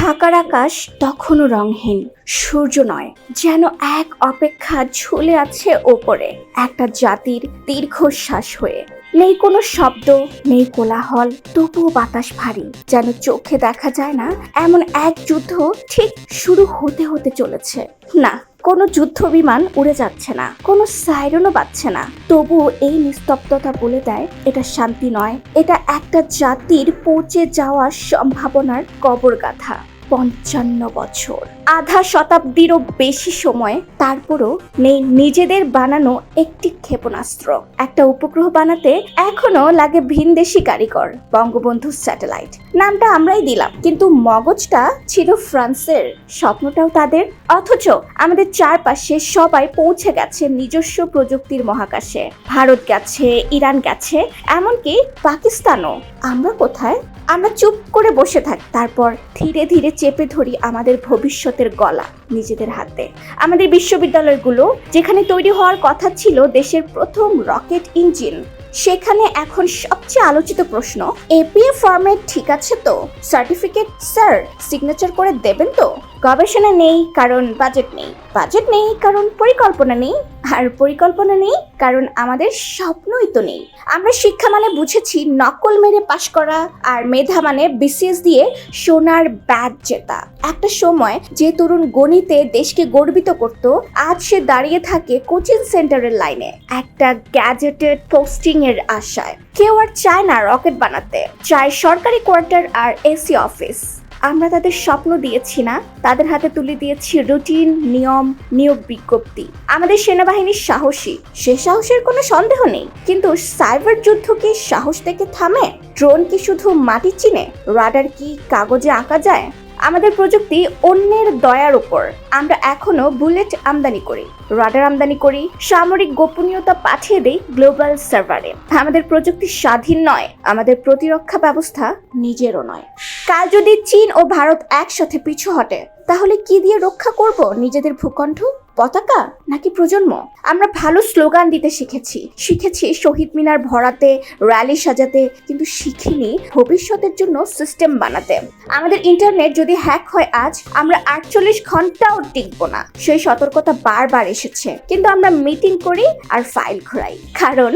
ঢাকার আকাশ তখনও রংহীন সূর্য নয়, যেন এক অপেক্ষা ঝুলে আছে ওপরে, একটা জাতির দীর্ঘশ্বাস হয়ে। নেই কোনো শব্দ, নেই কোলাহল, তবুও বাতাস ভারী, যেন চোখে দেখা যায় না, এমন এক যুদ্ধ ঠিক শুরু হতে হতে চলেছে। না কোনো যুদ্ধ বিমান উড়ে যাচ্ছে না, কোনো সাইরনও বাজছে না। তবু এই নিস্তব্ধতা বলে দেয়, এটা শান্তি নয়। এটা একটা জাতির পচে যাওয়ার সম্ভাবনার কবর গাথা পঞ্চান্ন বছর। আধা শতাব্দীরও বেশি সময়, তারপরও নেই নিজেদের বানানো একটি ক্ষেপণাস্ত্র। একটা উপগ্রহ বানাতে এখনও লাগে ভিনদেশি কারিগর, বঙ্গবন্ধু স্যাটেলাইট। নামটা আমরাই দিলাম, কিন্তু মগজটা ছিল ফ্রান্সের। স্বপ্নটাও তাদের। অথচ আমাদের চারপাশে সবাই পৌঁছে গেছে নিজস্ব প্রযুক্তির মহাকাশে। ভারত গেছে, ইরান গেছে, এমনকি পাকিস্তানও। আমরা কোথায়? আমরা চুপ করে বসে থাকি, তারপর ধীরে ধীরে চেপে ধরি আমাদের ভবিষ্যতের গলা নিজেদের হাতে। আমাদের বিশ্ববিদ্যালয়গুলো, যেখানে তৈরি হওয়ার কথা ছিল, দেশের প্রথম রকেট ইঞ্জিন। সেখানে এখন সবচেয়ে আলোচিত প্রশ্ন এপিএ ফর্মেট ঠিক আছে তো? সার্টিফিকেট স্যার সিগনেচার করে দেবেন তো? গবেষণা নেই, কারণ বাজেট নেই। বাজেট নেই, কারণ পরিকল্পনা নেই। আর পরিকল্পনা নেই কারণ আমাদের স্বপ্নই তো নেই। আমরা শিক্ষা মানে বুঝেছি নকল মেরে পাশ করা আর মেধা মানে বিসিএস দিয়ে সোনার ব্যাট জেতা। একটা সময় যে তরুণ গণিতে দেশকে গর্বিত করত, আজ সে দাঁড়িয়ে থাকে কোচিং সেন্টারের লাইনে, একটা গ্যাজেটেড পোস্টিং এর আশায়। কেউ আর চায় না রকেট বানাতে, চায় সরকারি কোয়ার্টার আর এসি অফিস। আমরা তাদের স্বপ্ন দিয়েছি না। তাদের হাতে তুলে দিয়েছি রুটিন, নিয়ম, নিয়োগ বিজ্ঞপ্তি। আমাদের সেনাবাহিনী সাহসী, সে সাহসের কোনো সন্দেহ নেই। কিন্তু সাইবার যুদ্ধ কি সাহস থেকে থামে? ড্রোন কি শুধু মাটি চিনে? রাডার কি কাগজে আঁকা যায়? আমাদের প্রযুক্তি অন্যের দয়ার উপর। আমরা এখনও বুলেট আমদানি করি। রাডার আমদানি করি, সামরিক গোপনীয়তা পাঠিয়ে দেই গ্লোবাল সার্ভারে। আমাদের প্রযুক্তি স্বাধীন নয়, আমাদের প্রতিরক্ষা ব্যবস্থা নিজেরও নয়। কাল যদি চীন ও ভারত একসাথে পিছু হটে, তাহলে কি দিয়ে রক্ষা করব নিজেদের ভূখণ্ড, পতাকা, নাকি প্রজন্ম? আমরা ভালো স্লোগান দিতে শিখেছি। শিখেছি শহীদ মিনার ভরাতে, র্যালি সাজাতে, কিন্তু শিখিনি ভবিষ্যতের জন্য সিস্টেম বানাতে। আমাদের ইন্টারনেট যদি হ্যাক হয় আজ, আমরা আটচল্লিশ ঘন্টাও টিকবো না। সেই সতর্কতা বারবার এসেছে। কিন্তু আমরা মিটিং করি আর ফাইল ঘোরাই। কারণ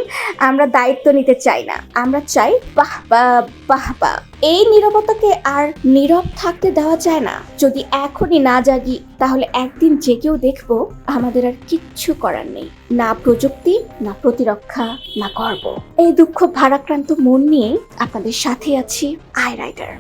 আমরা দায়িত্ব নিতে চাই না। আমরা চাই, বাহ বাহ বাহ বাহ এই নিরবতাকে আর নীরব থাকতে দেওয়া যায় না। যদি এখনই না জাগি, তাহলে একদিন জেগেও দেখব আমাদের আর কিচ্ছু করার নেই। না প্রযুক্তি, না প্রতিরক্ষা, না গর্ব। এই দুঃখ ভারাক্রান্ত মন নিয়ে আপনাদের সাথে আছি, আই রাইডার।